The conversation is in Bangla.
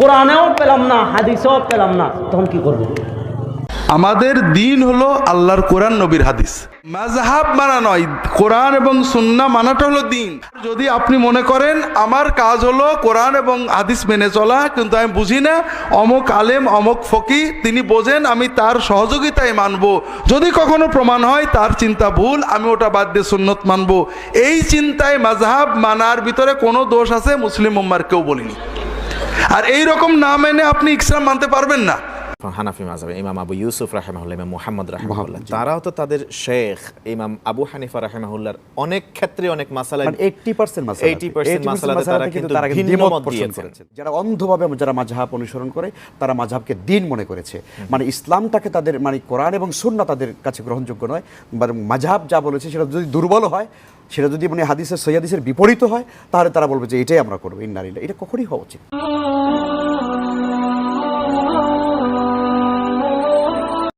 কোরআনেও পেলাম না, হাদিসেও পেলাম না, তখন কি করব? আমাদের দিন হলো আল্লাহর কোরআন, নবীর হাদিস। মাযহাব মানা নয়, কোরআন এবং সুন্না মানাটা হলো দিন। যদি আপনি মনে করেন, আমার কাজ হলো কোরআন এবং হাদিস মেনে চলা, কিন্তু আমি বুঝি না, অমুক আলেম, অমুক ফকি তিনি বোঝেন, আমি তার সহযোগিতায় মানব। যদি কখনো প্রমাণ হয়, তার চিন্তা ভুল, আমি ওটা বাদ দিয়ে সুন্নত মানব। এই চিন্তায় মাযহাব মানার ভিতরে কোনো দোষ আছে? মুসলিম উম্মার কেউ বলিনি। আর এই রকম না মেনে আপনি ইসলাম মানতে পারবেন না। হানাফি মাযহাবে ইমাম আবু ইউসুফ রাহিমাহুল্লাহ ইমাম মুহাম্মদ রাহিমাহুল্লাহ তারাও তো তাদের শেখ ইমাম আবু হানিফা রাহিমাহুল্লাহর অনেক ক্ষেত্রে অনেক মাসালা এইটটি পার্সেন্ট 80% মাসালাতে তারা কিন্তু ভিন্ন মত দিয়েছেন। যারা অন্ধভাবে যারা মাঝহাব অনুসরণ করে তারা মাঝহাবকে দিন মনে করেছে। মানে ইসলামটাকে তাদের মানে কোরআন এবং সুন্নাহ তাদের কাছে গ্রহণযোগ্য নয় মাঝহাব যা বলেছে সেটা যদি দুর্বল হয় সেটা যদি মানে হাদিসের সৈয়াদিসের বিপরীত হয় তাহলে তারা বলবে যে এটাই আমরা করব ইন্নারিল্লাহ এটা কখনই হওয়া উচিত